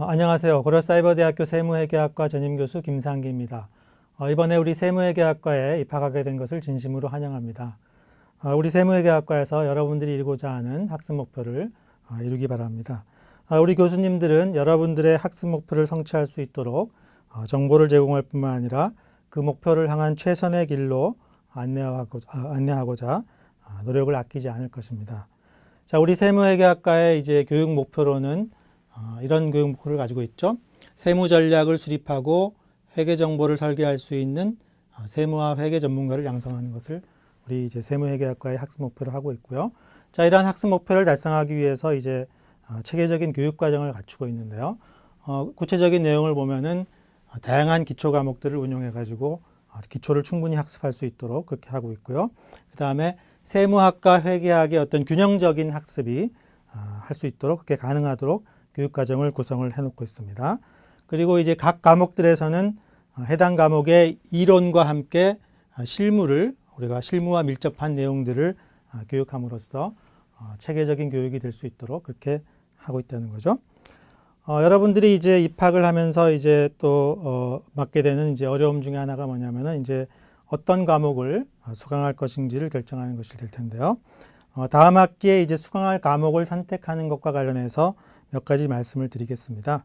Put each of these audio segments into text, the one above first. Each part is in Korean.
어, 안녕하세요. 고려사이버대학교 세무회계학과 전임교수 김상기입니다. 어, 이번에 우리 세무회계학과에 입학하게 된 것을 진심으로 환영합니다. 어, 우리 세무회계학과에서 여러분들이 이루고자 하는 학습 목표를 어, 이루기 바랍니다. 어, 우리 교수님들은 여러분들의 학습 목표를 성취할 수 있도록 어, 정보를 제공할 뿐만 아니라 그 목표를 향한 최선의 길로 안내하고, 아, 안내하고자 아, 노력을 아끼지 않을 것입니다. 자, 우리 세무회계학과의 이제 교육 목표로는 어, 이런 교육 목표를 가지고 있죠. 세무 전략을 수립하고 회계 정보를 설계할 수 있는 어, 세무와 회계 전문가를 양성하는 것을 우리 이제 세무회계학과의 학습 목표로 하고 있고요. 자, 이러한 학습 목표를 달성하기 위해서 이제 어, 체계적인 교육 과정을 갖추고 있는데요. 어, 구체적인 내용을 보면은 어, 다양한 기초 과목들을 운용해 가지고 어, 기초를 충분히 학습할 수 있도록 그렇게 하고 있고요. 그 다음에 세무학과 회계학의 어떤 균형적인 학습이 아, 할수 있도록 그렇게 가능하도록 교육 과정을 구성을 해놓고 있습니다. 그리고 이제 각 과목들에서는 어, 해당 과목의 이론과 함께 아, 실무를 우리가 실무와 밀접한 내용들을 아, 교육함으로써 어, 체계적인 교육이 될 수 있도록 그렇게 하고 있다는 거죠. 어, 여러분들이 이제 입학을 하면서 이제 또 어, 맡게 되는 이제 어려움 중에 하나가 뭐냐면은 이제 어떤 과목을 어, 수강할 것인지를 결정하는 것이 될 텐데요. 어, 다음 학기에 이제 수강할 과목을 선택하는 것과 관련해서 몇 가지 말씀을 드리겠습니다.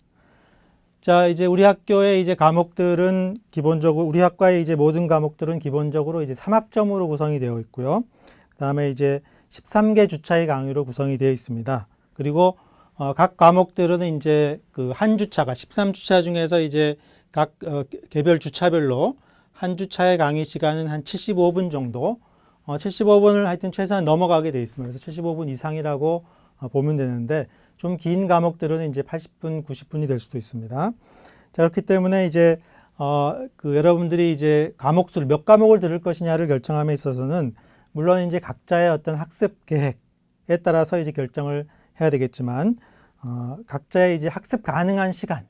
자, 이제 우리 학교의 이제 과목들은 기본적으로 우리 학과의 이제 모든 과목들은 기본적으로 이제 3학점으로 구성이 되어 있고요. 그다음에 이제 13개 주차의 강의로 구성이 되어 있습니다. 그리고 어, 각 과목들은 이제 그 한 주차가 13주차 중에서 이제 각 어, 개별 주차별로 한 주차의 강의 시간은 한 75분 정도, 어, 75분을 하여튼 최소한 넘어가게 돼 있습니다. 그래서 75분 이상이라고 어, 보면 되는데 좀 긴 과목들은 이제 80분, 90분이 될 수도 있습니다. 자, 그렇기 때문에 이제 어, 그 여러분들이 이제 과목 수를 몇 과목을 들을 것이냐를 결정함에 있어서는 물론 이제 각자의 어떤 학습 계획에 따라서 이제 결정을 해야 되겠지만 어, 각자의 이제 학습 가능한 시간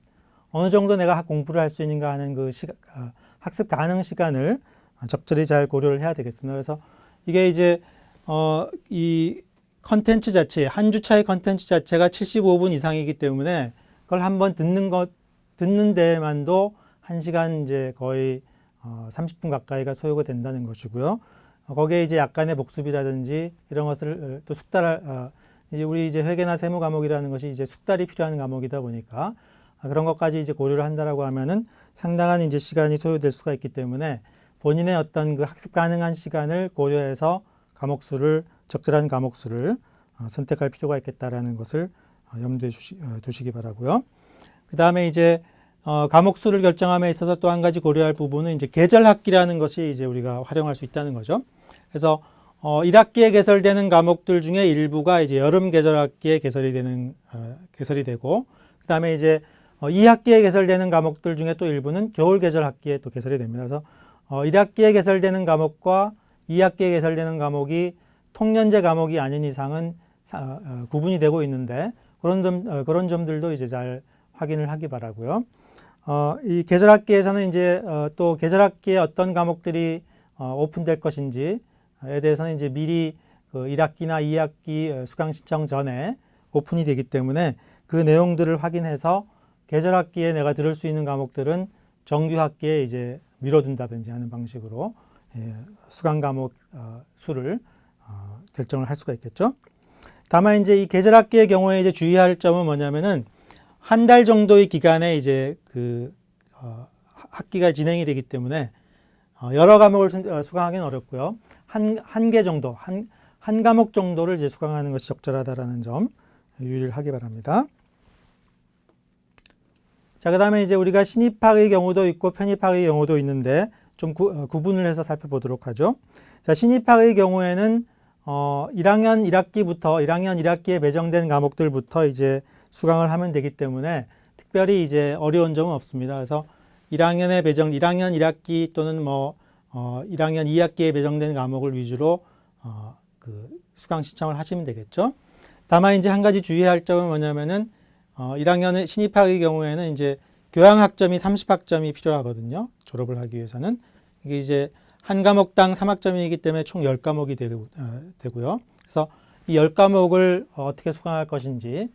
어느 정도 내가 공부를 할 수 있는가 하는 그 시간, 어, 학습 가능 시간을 적절히 잘 고려를 해야 되겠습니다. 그래서 이게 이제 어, 이 컨텐츠 자체 한 주차의 컨텐츠 자체가 75분 이상이기 때문에 그걸 한번 듣는 것 듣는 데만도 한 시간 이제 거의 어, 30분 가까이가 소요가 된다는 것이고요. 어, 거기에 이제 약간의 복습이라든지 이런 것을 어, 또 숙달할 어, 이제 우리 이제 회계나 세무 과목이라는 것이 이제 숙달이 필요한 과목이다 보니까 아, 그런 것까지 이제 고려를 한다라고 하면은 상당한 이제 시간이 소요될 수가 있기 때문에 본인의 어떤 그 학습 가능한 시간을 고려해서 과목 수를 적절한 과목 수를 어, 선택할 필요가 있겠다라는 것을 어, 염두에 어, 두시기 바라고요. 그 다음에 이제 어, 과목 수를 결정함에 있어서 또 한 가지 고려할 부분은 이제 계절 학기라는 것이 이제 우리가 활용할 수 있다는 거죠. 그래서 어, 1학기에 개설되는 과목들 중에 일부가 이제 여름 계절 학기에 개설이 되는 어, 개설이 되고 그다음에 이제 어, 2학기에 개설되는 과목들 중에 또 일부는 겨울 계절 학기에 또 개설이 됩니다. 그래서 어, 1학기에 개설되는 과목과 2학기에 개설되는 과목이 통년제 과목이 아닌 이상은 사, 어, 구분이 되고 있는데 그런 점 어, 그런 점들도 이제 잘 확인을 하기 바라고요. 어, 이 계절 학기에서는 이제 어, 또 계절 학기에 어떤 과목들이 어, 오픈될 것인지에 대해서는 이제 미리 그 1학기나 2학기 수강 신청 전에 오픈이 되기 때문에 그 내용들을 확인해서 계절 학기에 내가 들을 수 있는 과목들은 정규 학기에 이제 미뤄둔다든지 하는 방식으로 예, 수강 과목 어, 수를 어, 결정을 할 수가 있겠죠. 다만 이제 이 계절 학기의 경우에 이제 주의할 점은 뭐냐면은 한 달 정도의 기간에 이제 그 어, 학기가 진행이 되기 때문에 어, 여러 과목을 수, 어, 수강하기는 어렵고요. 한 한 개 정도 한 한 과목 정도를 이제 수강하는 것이 적절하다라는 점 유의를 하기 바랍니다. 자, 그 다음에 이제 우리가 신입학의 경우도 있고 편입학의 경우도 있는데 좀 구, 어, 구분을 해서 살펴보도록 하죠. 자, 신입학의 경우에는 어, 1학년 1학기부터 1학년 1학기에 배정된 과목들부터 이제 수강을 하면 되기 때문에 특별히 이제 어려운 점은 없습니다. 그래서 1학년에 배정, 1학년 1학기 또는 뭐 어, 1학년 2학기에 배정된 과목을 위주로 어, 그 수강 신청을 하시면 되겠죠. 다만 이제 한 가지 주의할 점은 뭐냐면은 어, 1학년은 신입학의 경우에는 이제 교양 학점이 30학점이 필요하거든요. 졸업을 하기 위해서는 이게 이제 한 과목당 3학점이기 때문에 총 10과목이 되고, 어, 되고요. 그래서 이 10과목을 어, 어떻게 수강할 것인지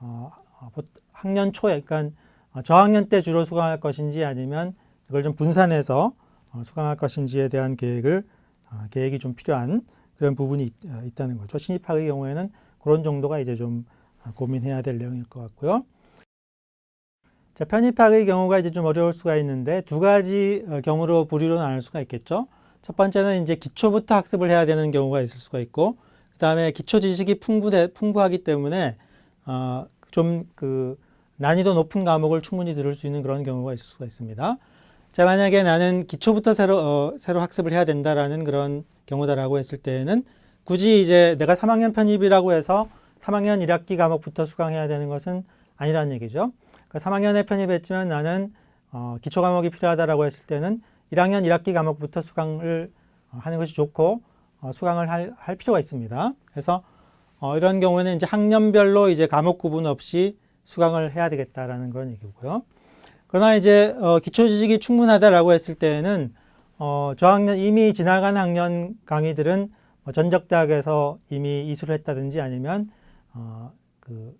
어, 어, 학년 초에 그러니까 어, 저학년 때 주로 수강할 것인지 아니면 이걸 좀 분산해서 어, 수강할 것인지에 대한 계획을 어, 계획이 좀 필요한 그런 부분이 있, 어, 있다는 거죠. 신입학의 경우에는 그런 정도가 이제 좀 어, 고민해야 될 내용일 것 같고요. 자, 편입학의 경우가 이제 좀 어려울 수가 있는데 두 가지 어, 경우로 부류로 나눌 수가 있겠죠. 첫 번째는 이제 기초부터 학습을 해야 되는 경우가 있을 수가 있고, 그 다음에 기초 지식이 풍부해, 풍부하기 때문에 어, 좀 그 난이도 높은 과목을 충분히 들을 수 있는 그런 경우가 있을 수가 있습니다. 자, 만약에 나는 기초부터 새로 어, 새로 학습을 해야 된다라는 그런 경우다라고 했을 때에는 굳이 이제 내가 3학년 편입이라고 해서 3학년 1학기 과목부터 수강해야 되는 것은 아니라는 얘기죠. 그러니까 3학년에 편입했지만 나는 어, 기초 과목이 필요하다라고 했을 때는 1학년 1학기 과목부터 수강을 어, 하는 것이 좋고 어, 수강을 할, 할 필요가 있습니다. 그래서 어, 이런 경우에는 이제 학년별로 이제 과목 구분 없이 수강을 해야 되겠다라는 그런 얘기고요. 그러나 이제 어, 기초 지식이 충분하다라고 했을 때에는 어, 저학년 이미 지나간 학년 강의들은 뭐 전적대학에서 이미 이수를 했다든지 아니면 어, 그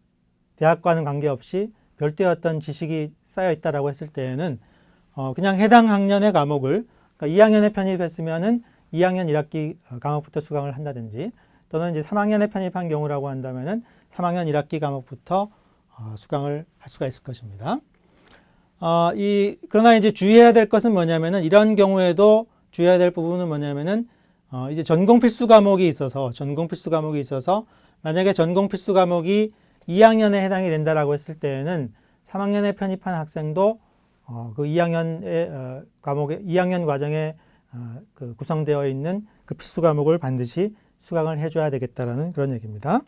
대학과는 관계없이 별도의 어떤 지식이 쌓여 있다라고 했을 때에는 어, 그냥 해당 학년의 과목을 그러니까 2학년에 편입했으면은 2학년 1학기 과목부터 수강을 한다든지 또는 이제 3학년에 편입한 경우라고 한다면은 3학년 1학기 과목부터 어, 수강을 할 수가 있을 것입니다. 어, 이 그러나 이제 주의해야 될 것은 뭐냐면은 이런 경우에도 주의해야 될 부분은 뭐냐면은 어, 이제 전공 필수 과목이 있어서 전공 필수 과목이 있어서 만약에 전공 필수 과목이 2학년에 해당이 된다라고 했을 때에는 3학년에 편입한 학생도 어, 그 2학년의 어, 과목에 2학년 과정에 어, 그 구성되어 있는 그 필수 과목을 반드시 수강을 해줘야 되겠다라는 그런 얘기입니다.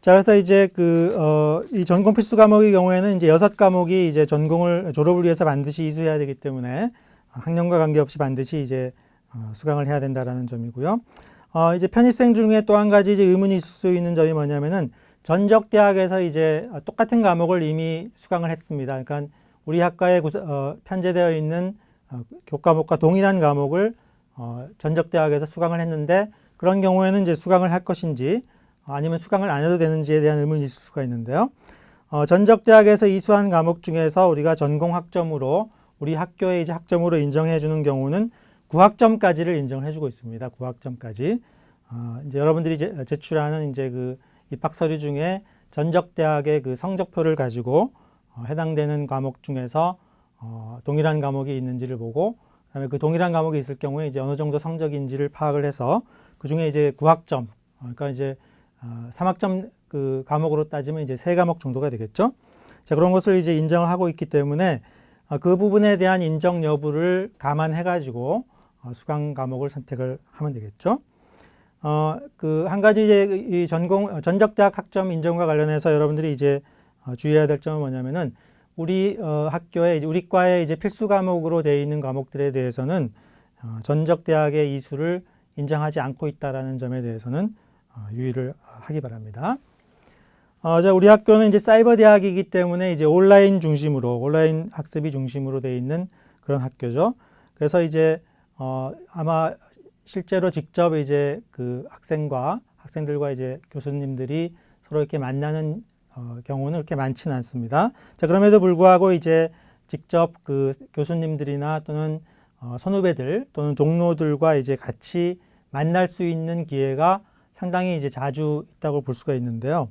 자, 그래서 이제 그, 어, 이 전공 필수 과목의 경우에는 이제 여섯 과목이 이제 전공을, 졸업을 위해서 반드시 이수해야 되기 때문에 학년과 관계없이 반드시 이제 어, 수강을 해야 된다라는 점이고요. 어, 이제 편입생 중에 또 한 가지 이제 의문이 있을 수 있는 점이 뭐냐면은 전적 대학에서 이제 똑같은 과목을 이미 수강을 했습니다. 그러니까 우리 학과에 구성, 어, 편제되어 있는 어, 교과목과 동일한 과목을 어, 전적 대학에서 수강을 했는데 그런 경우에는 이제 수강을 할 것인지 아니면 수강을 안 해도 되는지에 대한 의문이 있을 수가 있는데요. 어, 전적 대학에서 이수한 과목 중에서 우리가 전공 학점으로 우리 학교의 이제 학점으로 인정해 주는 경우는 9학점까지를 인정을 해주고 있습니다. 9학점까지. 어, 이제 여러분들이 제, 제출하는 이제 그 입학 서류 중에 전적 대학의 그 성적표를 가지고 어, 해당되는 과목 중에서 어, 동일한 과목이 있는지를 보고 그다음에 그 동일한 과목이 있을 경우에 이제 어느 정도 성적인지를 파악을 해서 그 중에 이제 9학점 어, 그러니까 이제 어, 3학점 그 과목으로 따지면 이제 세 과목 정도가 되겠죠. 자 그런 것을 이제 인정을 하고 있기 때문에 어, 그 부분에 대한 인정 여부를 감안해 가지고 어, 수강 과목을 선택을 하면 되겠죠. 어, 그 한 가지 이제 이 전공 어, 전적대학 학점 인정과 관련해서 여러분들이 이제 어, 주의해야 될 점은 뭐냐면은 우리 어, 학교에 이제 우리 과에 이제 필수 과목으로 되어 있는 과목들에 대해서는 어, 전적대학의 이수를 인정하지 않고 있다라는 점에 대해서는 어, 유의를 하기 바랍니다. 어, 자, 우리 학교는 이제 사이버 대학이기 때문에 이제 온라인 중심으로 온라인 학습이 중심으로 되어 있는 그런 학교죠. 그래서 이제 어, 아마 실제로 직접 이제 그 학생과 학생들과 이제 교수님들이 서로 이렇게 만나는 어, 경우는 그렇게 많지는 않습니다. 자, 그럼에도 불구하고 이제 직접 그 교수님들이나 또는 어, 선후배들 또는 동료들과 이제 같이 만날 수 있는 기회가 상당히 이제 자주 있다고 볼 수가 있는데요.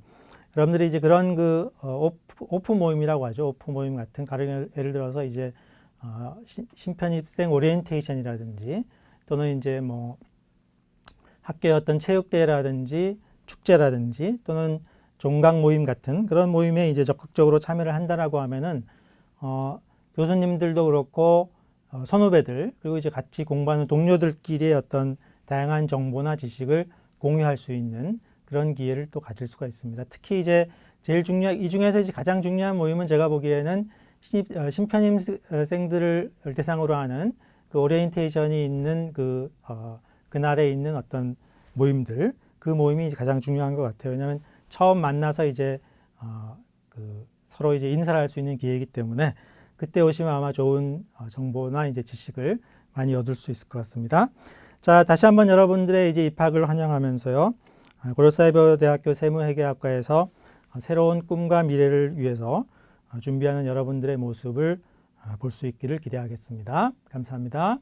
여러분들이 이제 그런 그 어, 오프, 모임이라고 하죠. 오프 모임 같은 가령 예를 들어서 이제 어, 신, 신편입생 오리엔테이션이라든지 또는 이제 뭐 학교의 어떤 체육대회라든지 축제라든지 또는 종강 모임 같은 그런 모임에 이제 적극적으로 참여를 한다라고 하면은 어, 교수님들도 그렇고 어, 선후배들 그리고 이제 같이 공부하는 동료들끼리의 어떤 다양한 정보나 지식을 공유할 수 있는 그런 기회를 또 가질 수가 있습니다. 특히 이제 제일 중요한 이 중에서 이제 가장 중요한 모임은 제가 보기에는 신입, 어, 신편입생들을 대상으로 하는 그 오리엔테이션이 있는 그 어, 그날에 있는 어떤 모임들 그 모임이 가장 중요한 것 같아요. 왜냐하면 처음 만나서 이제 어, 그 서로 이제 인사를 할 수 있는 기회이기 때문에 그때 오시면 아마 좋은 어, 정보나 이제 지식을 많이 얻을 수 있을 것 같습니다. 자, 다시 한번 여러분들의 이제 입학을 환영하면서요. 고려사이버대학교 세무회계학과에서 새로운 꿈과 미래를 위해서 어, 준비하는 여러분들의 모습을 볼 수 있기를 기대하겠습니다. 감사합니다.